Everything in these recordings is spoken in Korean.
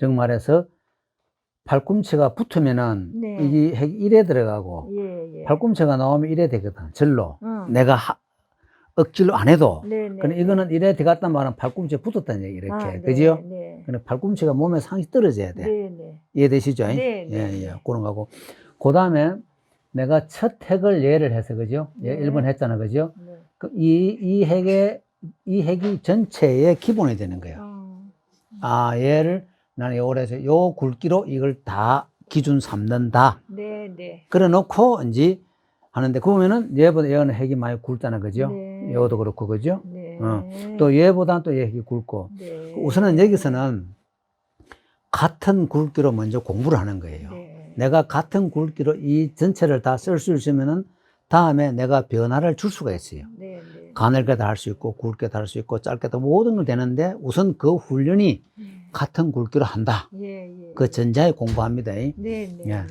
정말해서 팔꿈치가 붙으면은 네. 이게 핵 1에 들어가고 예, 예. 팔꿈치가 나오면 1에 되거든. 절로. 응. 내가 하- 억지로 안 해도. 네, 네. 근데 이거는 1에 들어갔단 말은 팔꿈치에 붙었다는 얘기 이렇게. 아, 네, 그죠? 네. 근데 팔꿈치가 몸에 상이 떨어져야 돼. 네, 네. 이해되시죠? 네, 예, 네, 예. 네. 그런 거고. 그 다음에 내가 첫 핵을 예를 해서, 그죠? 예, 네. 1번 했잖아, 그죠? 네. 그 이, 이 핵의, 이 핵이 전체의 기본이 되는 거예요. 어. 아, 얘를 나는 요걸 해서 요 굵기로 이걸 다 기준 삼는다. 네, 네. 그래 놓고 이제 하는데 그러면은 얘보다 얘는 핵이 많이 굵잖아. 그죠? 네. 요것도 그렇고 그죠? 네. 어. 또 얘보다는 또얘 핵이 굵고. 네. 우선은 여기서는 같은 굵기로 먼저 공부를 하는 거예요. 네. 내가 같은 굵기로 이 전체를 다 쓸 수 있으면은 다음에 내가 변화를 줄 수가 있어요. 네, 네. 가늘게도 할 수 있고 굵게도 할 수 있고 짧게도 모든 걸 되는데 우선 그 훈련이 네. 같은 굵기로 한다. 예, 예. 그 전자에 공부합니다. 네, 네. 예.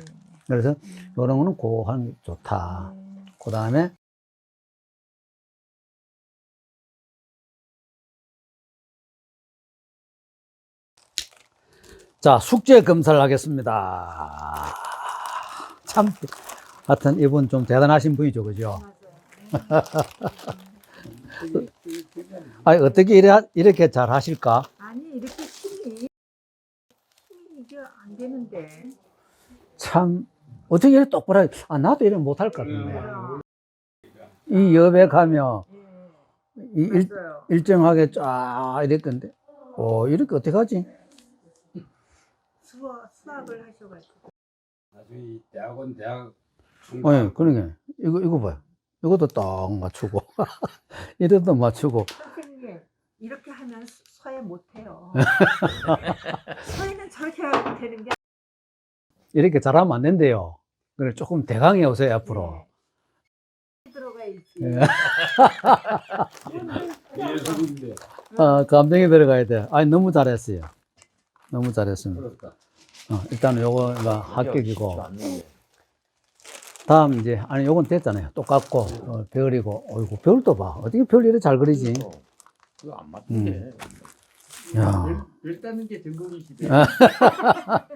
그래서 이런 거는 고하는 게 좋다. 그 다음에 자 숙제 검사를 하겠습니다. 참 하여튼 이분 좀 대단하신 분이죠, 그죠? 아니 어떻게 이래, 이렇게 잘 하실까? 아니 이렇게 힘이 힘이 이게 안 되는데. 참 어떻게 이렇게 똑바로 하- 아 나도 이래 못할 것 같은데 이 여백하며 예. 이 일. 일정하게 쫙 이럴 건데 어 이렇게 어떻게 하지? 수학 수학을 하셔가지고. 나중에 대학원 대학 어, 중간 예, 그러게 이거 이거 봐요 이것도 딱 맞추고. 이것도 맞추고. 선생님 이렇게 하면 수- 서예 못해요. 서예는 저렇게 하면 되는 게 이렇게 잘하면 안 된대요. 그래 조금 대강해 오세요 앞으로. 네. 들어가야지. 예. 예술인데. 어, 감정이 들어가야 돼. 아니 너무 잘했어요. 너무 잘했습니다. 그렇다. 어, 일단 요거가 합격이고 다음 이제 아니 요건 됐잖아요. 똑같고 어, 별이고 어이구 별도 봐. 어떻게 별 이렇게 잘 그리지? 그거 안 맞는데. 야별 따는 게 전공이시대. 아.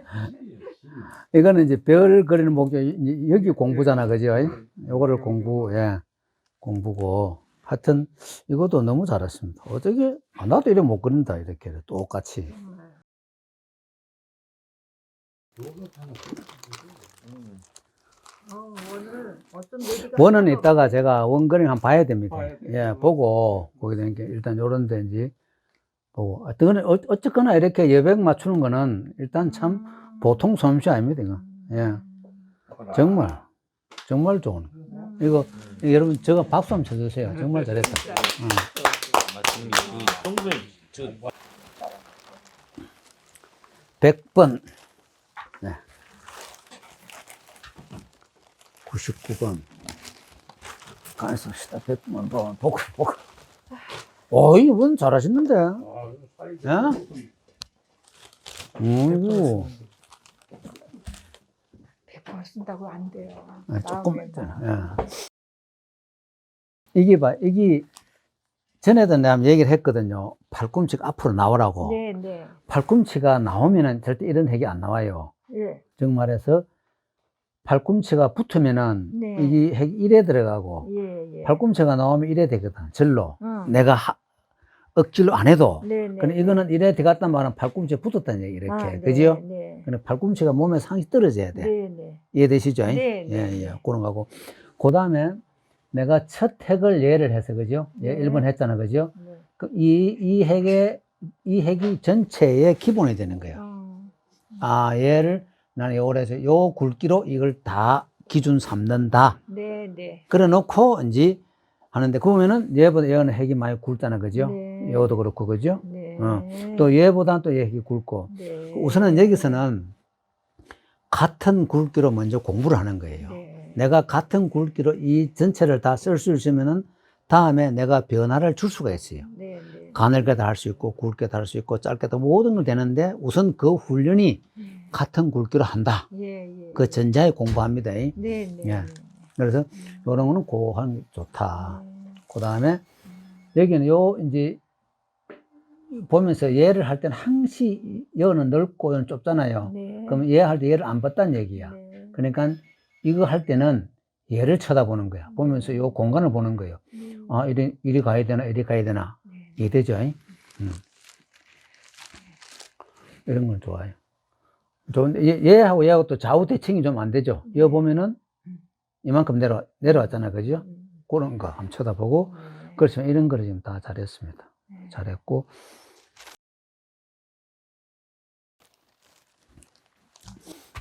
이거는 이제 별 그리는 목적 이- 여기 공부잖아, 그죠? 요거를 공부 예 공부고 하여튼 이것도 너무 잘했습니다. 어떻게 아, 나도 이래 못 그린다 이렇게 똑같이 정말. 어, 오늘 어떤 얘기가 원은 있어서 이따가 제가 원그림 한번 봐야 됩니다. 봐야. 예 보고 되는 게 일단 요런 데인지 보고 어쨌거나 어- 어쨌거나 이렇게 여백 맞추는 거는 일단 참 음. 보통 솜씨 아닙니다, 이거. 예. 정말, 정말 좋은. 음. 이거, 여러분, 저거 박수 한번 쳐주세요. 정말 잘했다. 응. 맞춤이 그 정도면 저 100번. 네. 99번. 가만히 있읍시다. 100번. 번. 보고, 보고. 어, 이분 잘하시는데. 예? 어이구. 100번 쓴다고 안 돼요. 아, 조금 마음에 있잖아. 예. 이게 봐, 이게 전에도 내가 얘기를 했거든요. 팔꿈치가 앞으로 나오라고. 네, 네. 팔꿈치가 나오면은 절대 이런 핵이 안 나와요. 예. 정말해서 팔꿈치가 붙으면은 네. 이게 핵 1에 들어가고 예, 예. 팔꿈치가 나오면 1에 되거든. 절로. 응. 내가 하- 억지로 안 해도. 네, 네. 근데 이거는 1에 들어갔단 말은 팔꿈치에 붙었다는 얘기 이렇게. 아, 네, 그죠? 네. 근데 팔꿈치가 몸에 상이 떨어져야 돼. 네, 네. 이해되시죠? 네, 예, 네, 예. 네. 그런 거고. 그 다음에 내가 첫 핵을 예를 해서, 그죠? 예, 네. 1번 했잖아, 그죠? 네. 그 이, 이 핵의, 이 핵이 전체의 기본이 되는 거예요. 어. 아, 얘를 나는 요걸 해서 요 굵기로 이걸 다 기준 삼는다. 네, 네. 그래 놓고 이제 하는데 그러면은 얘보다 얘는 핵이 많이 굵잖아, 그죠? 네. 요것도 그렇고, 그죠? 네. 어. 또 얘보다는 또얘 핵이 굵고. 네. 우선은 여기서는 같은 굵기로 먼저 공부를 하는 거예요. 네. 내가 같은 굵기로 이 전체를 다 쓸 수 있으면은 다음에 내가 변화를 줄 수가 있어요. 네, 네. 가늘게도 할수 있고 굵게도 할수 있고 짧게도 모든 걸 되는데 우선 그 훈련이 음. 같은 굵기로 한다. 예, 예. 그 전자에 공부합니다. 네, 네. 예. 그래서 이런 거는 게 좋다. 네. 그 다음에 여기는 요 이제 보면서 얘를 할 때는 항시 여는 넓고 여는 좁잖아요. 네. 그럼 얘할때 얘를 안 봤다는 얘기야. 네. 그러니까 이거 할 때는 얘를 쳐다보는 거야. 보면서 이 공간을 보는 거예요. 음. 아, 이리, 이리 가야 되나, 이리 가야 되나. 네. 이해되죠? 음. 이런 건 좋아요. 좋은데, 얘, 얘하고 얘하고 또 좌우 대칭이 좀 안 되죠? 이거 보면은 이만큼 내려, 내려왔잖아. 그죠? 음. 그런 거 한번 쳐다보고. 네. 그렇지만 이런 거를 지금 다 잘했습니다. 네. 잘했고.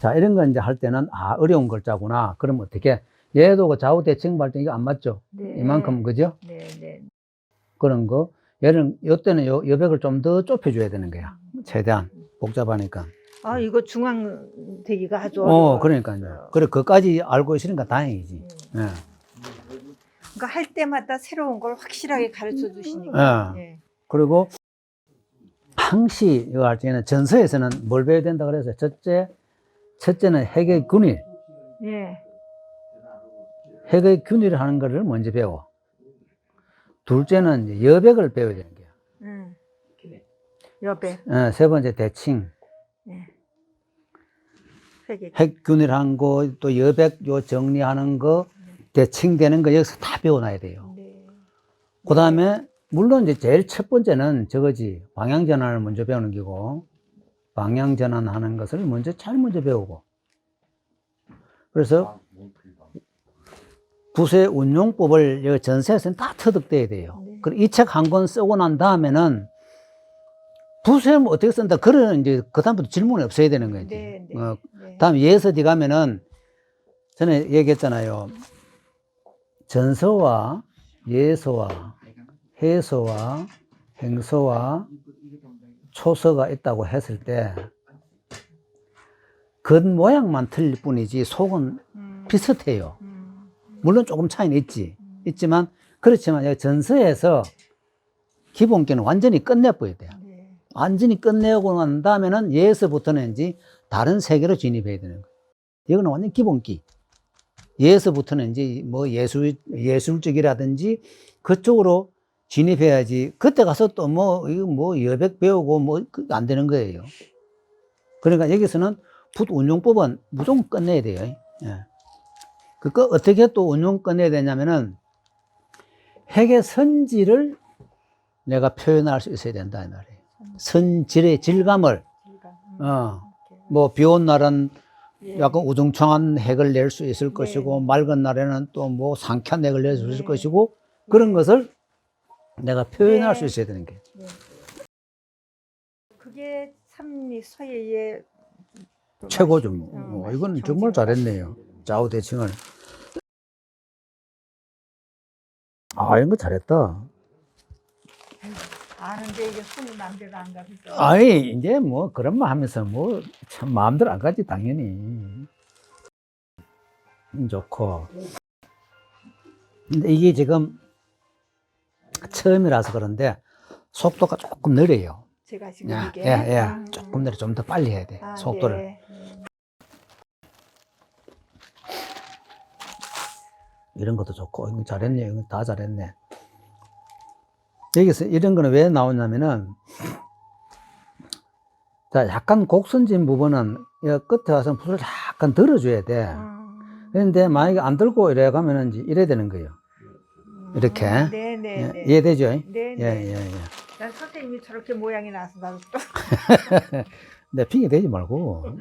자, 이런 거 이제 할 때는, 아, 어려운 글자구나. 그럼 어떻게? 얘도 그 좌우 대칭 발등 이거 안 맞죠? 네. 이만큼, 그죠? 네, 네. 그런 거. 얘는, 요때는 요, 여백을 좀 더 좁혀줘야 되는 거야. 최대한. 복잡하니까. 아, 이거 중앙 되기가 아주 어, 어려워. 그러니까요. 그래, 그까지 알고 있으니까 다행이지. 예. 그러니까 할 때마다 새로운 걸 확실하게 가르쳐 주시니까. 예. 예. 그리고 항시 이거 할 때는 전서에서는 뭘 배워야 된다 그래서 첫째, 첫째는 핵의 균일, 예. 핵의 균일을 하는 거를 먼저 배워. 둘째는 이제 여백을 배워야 되는 거야. 음. 여배. 어, 세 번째 대칭, 예. 회계. 핵균일한 거, 또 여백 요 정리하는 거, 대칭되는 거 여기서 다 배워놔야 돼요. 네. 그 다음에 물론 이제 제일 첫 번째는 저거지 방향 전환을 먼저 배우는 기고 방향 전환하는 것을 먼저 잘 먼저 배우고 그래서 부세 운용법을 여기 전세에서는 다 터득돼야 돼요. 네. 그리고 이 책 한 권 쓰고 난 다음에는 부세는 어떻게 쓴다 그런 이제 그 다음부터 질문이 없어야 되는 거지. 네, 네. 어, 네. 다음 예서 뒤 가면은 전에 얘기했잖아요. 전서와 예서와 해서와 행서와 초서가 있다고 했을 때 겉 모양만 틀릴 뿐이지 속은 음. 비슷해요. 음. 물론 조금 차이는 있지. 있지만 그렇지만 여기 전서에서 기본기는 완전히 끝내버려야 돼요. 네. 완전히 끝내고 난 다음에는 예서부터는 이제 다른 세계로 진입해야 되는 거예요. 이거는 완전 기본기. 예서부터는 이제 뭐 예술, 예술적이라든지 그쪽으로 진입해야지. 그때 가서 또 뭐, 이거 뭐 여백 배우고 뭐 안 되는 거예요. 그러니까 여기서는 붓 운용법은 무조건 끝내야 돼요. 예. 그거 어떻게 또 운용 끝내야 되냐면은 핵의 선질을 내가 표현할 수 있어야 된다 이 말이에요. 선질의 질감을 음. 어, 뭐 비온 날은 예. 약간 우중충한 핵을 낼 수 있을 네. 것이고 맑은 날에는 또 뭐 상쾌한 핵을 낼 수 있을 네. 것이고 그런 것을 내가 표현할 네. 수 있어야 되는 게 네. 그게 참이 서예의 또 최고죠. 어, 어, 이건 정말 잘했네요. 좌우 대칭을. 아 이런 거 잘했다. 아는데 이게 손이 마음대로 안 가죠. 아이 이제 뭐 그런 말 하면서 뭐 참 마음대로 안 가지 당연히 음, 좋고 근데 이게 지금 처음이라서 그런데 속도가 조금 느려요 제가 지금 예, 이게 예, 예. 아, 조금 느려 좀 더 빨리 해야 돼 아, 속도를 네. 음. 이런 것도 좋고 이거 잘했네 이거 다 잘했네 여기서 이런 거는 왜 나오냐면은 자 약간 곡선진 부분은 이 끝에 와서 붓을 약간 들어줘야 돼 음. 그런데 만약에 안 들고 이래 가면은 이제 이래 되는 거예요 이렇게. 음, 네네. 예, 네. 이해되죠? 네. 예, 네. 예, 예. 난 선생님이 저렇게 모양이 나서 나도 또 내 핑계 대지 말고.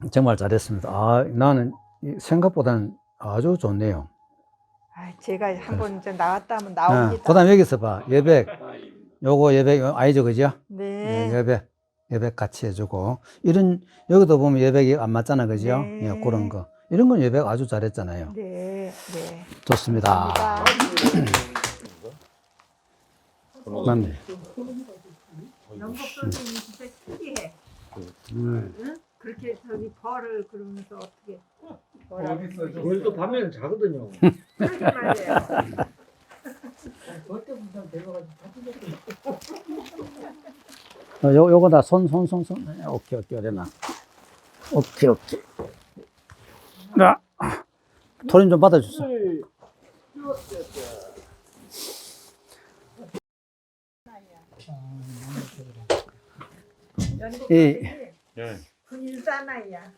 정말 잘했습니다. 아, 나는 이 생각보다는 아주 좋네요. 아, 제가 한번 이제 나왔다 하면 그 나옵니다. 다음 여기서 봐. 여백. 요거 요 아이죠, 그죠? 네. 예, 여백. 여백 같이 해주고. 이런, 여기도 보면 여백이 안 맞잖아, 그죠? 네. 예, 그런 거. 이런 건 여백 아주 잘했잖아요. 네. 네. 좋습니다. 맞네. 영국 선생님이 진짜 신기해. 음. 응? 그렇게 저기 벌을 그러면서 어떻게 월도 밤에는 자거든요. 어, 요, 요거다. 손, 손, 손, 손. 네, 오케이, 오케이, 어나 오케이, 오케이. 나, 토림 좀 받아주세요. 이, 예. 군인 사나이야.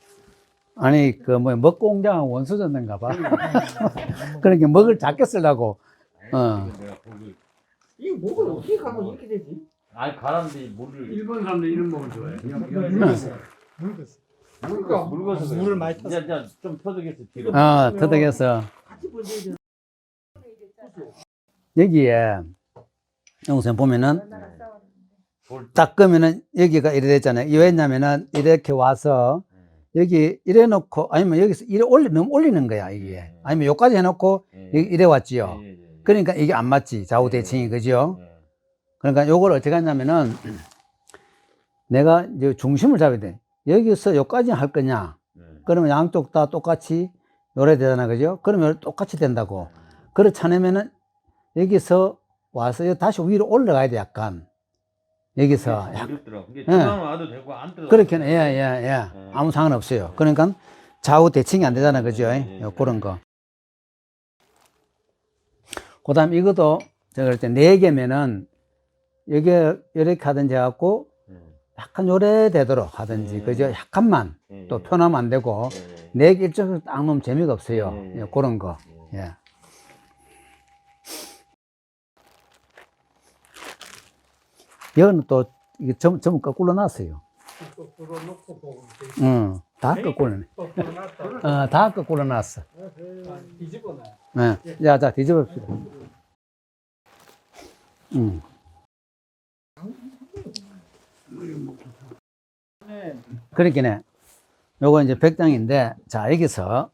아니 그 뭐 먹고 공장은 원수 졌는가 봐. 그러니까 먹을 작게 쓰려고. 어. 이 목을 어떻게 가면 이렇게 되지? 아니 가라는데 물을 일본 사람들 이런 먹을 좋아해. 그러니까 묽어서 그래. 물을 많이 이제 이제 좀 터득해서 뒤로. 아, 터득해서 같이 보셔야 돼. 여기에 영상 보면은 누나가 싸웠는데. 돌- 딱 끄면은 여기가 이래 됐잖아요. 이 왜냐면은 이렇게 와서 예. 여기 이래 놓고 아니면 여기서 이래 올리 너무 올리는 거야 이게. 아니면 여기까지 해놓고 예. 이래 왔지요. 예, 예, 예. 그러니까 이게 안 맞지 좌우 대칭이 그죠? 예. 그러니까 요걸 어떻게 하냐면은 내가 이제 중심을 잡아야 돼. 여기서 여기까지 할 거냐? 예. 그러면 양쪽 다 똑같이 요래 되잖아 그죠? 그러면 똑같이 된다고. 그렇지 않으면은 여기서 와서 다시 위로 올라가야 돼 약간. 여기서 약 어렵더라고. 이게 예. 중앙 와도 되고 안 들어. 그렇게는 예예 예, 예. 아무 상관 없어요. 그러니까 좌우 대칭이 안 되잖아 그죠? 예, 예. 요 그런 거. 그다음 이것도 제가 그럴 때네 개면은 여기 이렇게 하든지 해갖고 예. 약간 요래 되도록 하든지 예. 그죠? 약간만 예, 또 예. 편하면 안 되고. 네 개 일정을 딱 놓으면 재미가 없어요. 예, 그런 거. 예. 여기는 또 이게 점, 점 거꾸로 놨어요. 거꾸로 놓고 보고 응, 다 거꾸로, 거꾸로 놨다. 어, 다 거꾸로 놨어. 아, 뒤집어놔. 예. 자, 자, 뒤집읍시다. 음. 그렇게네. 요거 이제 백장인데, 자, 여기서,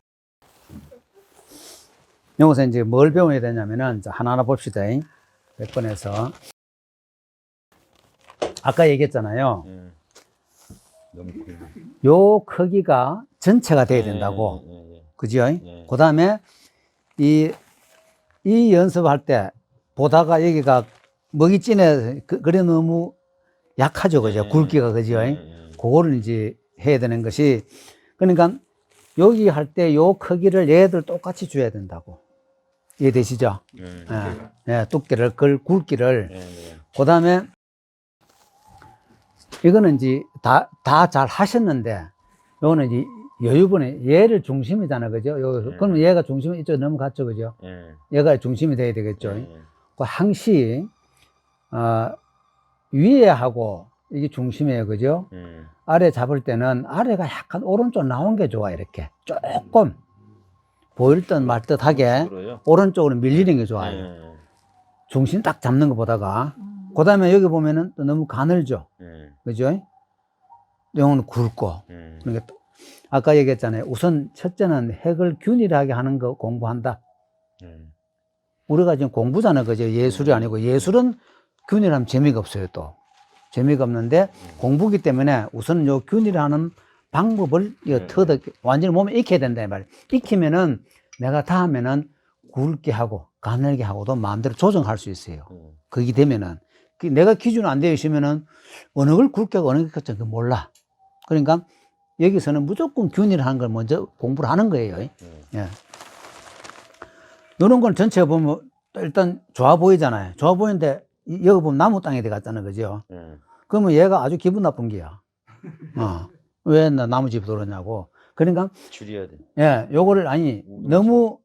여기서 이제 뭘 배워야 되냐면은, 자, 하나하나 봅시다. 100번에서. 아까 얘기했잖아요. 예. 너무 크네. 요 크기가 전체가 돼야 된다고. 예, 예, 예. 그죠? 예. 그 다음에 이, 이 연습할 때 보다가 여기가 먹이 찐에 그, 그래 너무 약하죠. 그죠? 예, 굵기가 그죠? 예, 예. 그거를 이제 해야 되는 것이 그러니까 여기 할 때 요 크기를 얘들 똑같이 줘야 된다고. 이해되시죠? 예, 예, 예, 두께를, 그 굵기를. 예, 예. 그 다음에 이거는 이제 다, 다 잘 하셨는데, 요거는 이제 여유분에 얘를 중심이잖아. 그죠? 요, 네. 그러면 얘가 중심이 이쪽 넘어갔죠. 그죠? 예. 얘가 중심이 돼야 되겠죠. 예, 그 항시, 어, 위에 하고 이게 중심이에요. 그죠? 예. 아래 잡을 때는 아래가 약간 오른쪽 나온 게 좋아. 이렇게. 조금 보일 듯 말 듯 하게 그래요? 오른쪽으로 밀리는 게 좋아요. 예, 중심 딱 잡는 것보다가. 음. 그 다음에 여기 보면은 또 너무 가늘죠. 예, 그죠? 영은 굵고. 예. 그러니까 또 아까 얘기했잖아요. 우선 첫째는 핵을 균일하게 하는 거 공부한다. 예. 우리가 지금 공부잖아. 그죠? 예술이 아니고 예술은 균일하면 재미가 없어요. 또. 재미가 없는데 공부기 때문에 우선 요 균일하는 방법을 이거 네. 터득, 완전히 몸에 익혀야 된다. 이 말이에요. 익히면은 내가 다 하면은 굵게 하고 가늘게 하고도 마음대로 조정할 수 있어요. 예. 그게 되면은 그 내가 기준 안 되어 있으면은 어느 걸 굵게 하고 어느 걸 굵게 몰라. 그러니까 여기서는 무조건 균일한 걸 먼저 공부를 하는 거예요. 예. 예. 이런 건 전체가 보면 일단 좋아 보이잖아요. 좋아 보이는데 이- 여기 보면 나무 땅에 들어갔잖아. 그죠? 예. 그러면 얘가 아주 기분 나쁜 게야. 어. 왜 나 나무집 들어오냐고. 그러니까 줄여야 돼. 예, 요거를 아니 너무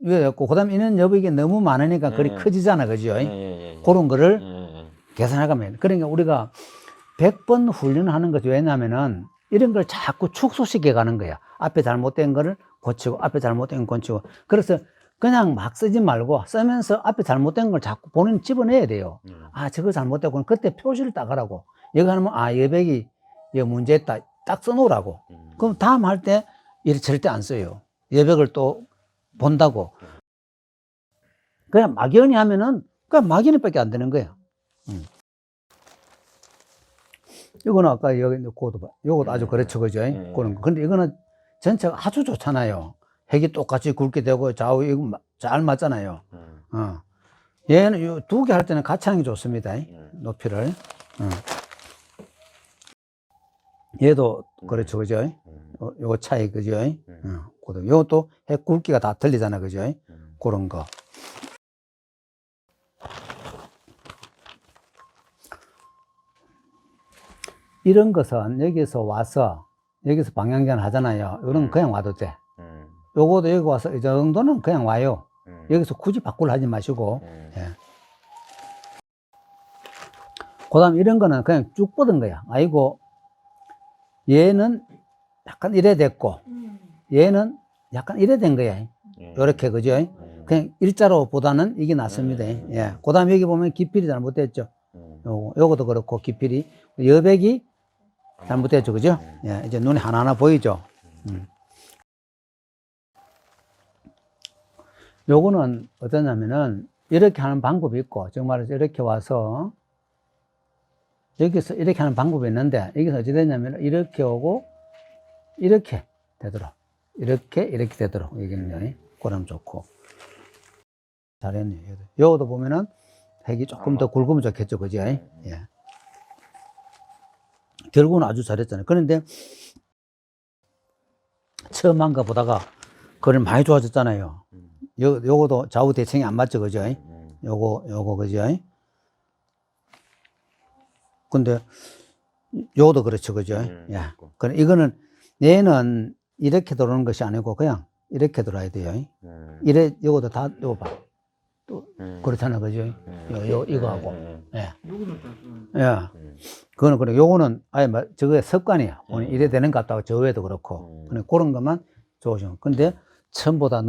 왜였고 그다음에 이는 여백이 너무 많으니까 그리 네. 커지잖아. 그죠? 예, 예, 예. 그런 거를 예, 예. 계산해가면 그러니까 우리가 100번 훈련하는 것이 왜냐면은 이런 걸 자꾸 축소시켜 가는 거야. 앞에 잘못된 거를 고치고 앞에 잘못된 거 고치고. 그래서 그냥 막 쓰지 말고 쓰면서 앞에 잘못된 걸 자꾸 본인 집어내야 돼요. 예. 아, 저거 잘못됐고 그때 표시를 딱 하라고. 여기 하면 아, 여백이 이 문제 있다. 딱 써놓으라고. 음. 그럼 다음 할 때 이래 절대 안 써요. 여백을 또 본다고. 그냥 막연히 하면은 그냥 막연히밖에 안 되는 거예요. 음. 이거는 아까 여기 코드 봐. 요것도 아주 그렇죠, 그죠? 네. 그런 거. 근데 이거는 전체가 아주 좋잖아요. 핵이 똑같이 굵게 되고 좌우 이거 마- 잘 맞잖아요. 예. 어. 얘는 두 개 할 때는 같이 하는 게 좋습니다. 예. 높이를. 어. 얘도 그렇죠, 그죠? 예. 어, 요거 차이, 그죠? 어, 요것도 핵 굵기가 다 틀리잖아, 그죠? 예. 그런 거. 이런 것은 여기서 와서 여기서 방향전 하잖아요. 이런 건 음. 그냥 와도 돼. 음. 요거도 여기 와서 이 정도는 그냥 와요. 음. 여기서 굳이 바꾸려 하지 마시고. 음. 예. 그 다음 이런 거는 그냥 쭉 뻗은 거야. 아이고, 얘는 약간 이래 됐고, 음. 얘는 약간 이래 된 거야. 음. 요렇게, 그죠? 음. 그냥 일자로 보다는 이게 낫습니다. 음. 예. 그 다음 여기 보면 기필이 잘못됐죠. 음. 요거, 요것도 그렇고, 기필이. 여백이 잘못됐죠. 그죠? 음. 예. 이제 눈에 하나하나 보이죠? 음. 요거는 어떠냐면은, 이렇게 하는 방법이 있고, 정말 이렇게 와서, 여기서 이렇게 하는 방법이 있는데, 여기서 어찌 됐냐면, 이렇게 오고, 이렇게 되도록. 이렇게, 이렇게 되도록. 여기는요. 그럼 좋고. 잘했네요. 요것도 보면은, 색이 조금 더 굵으면 좋겠죠. 그죠? 예. 결국은 아주 잘했잖아요. 그런데, 처음 한거 보다가, 그림 많이 좋아졌잖아요. 음. 요, 요거도 좌우 대칭이 안 맞죠. 그죠? 음. 요거, 요거, 그죠? 근데, 요것도 그렇죠. 그죠? 음, 예. 그래, 이거는, 얘는 이렇게 들어오는 것이 아니고, 그냥 이렇게 들어야 돼요. 음. 이래, 요것도 다, 요거 봐. 음. 그렇잖아. 그죠? 음. 요, 요, 이거하고. 음. 예. 다. 예. 음. 그거는, 그래. 요거는, 아예, 뭐, 저거의 습관이야. 오늘 음. 이래 되는 것 같다고, 저 외에도 그렇고. 음. 그런 것만 좋으시면. 근데, 처음보다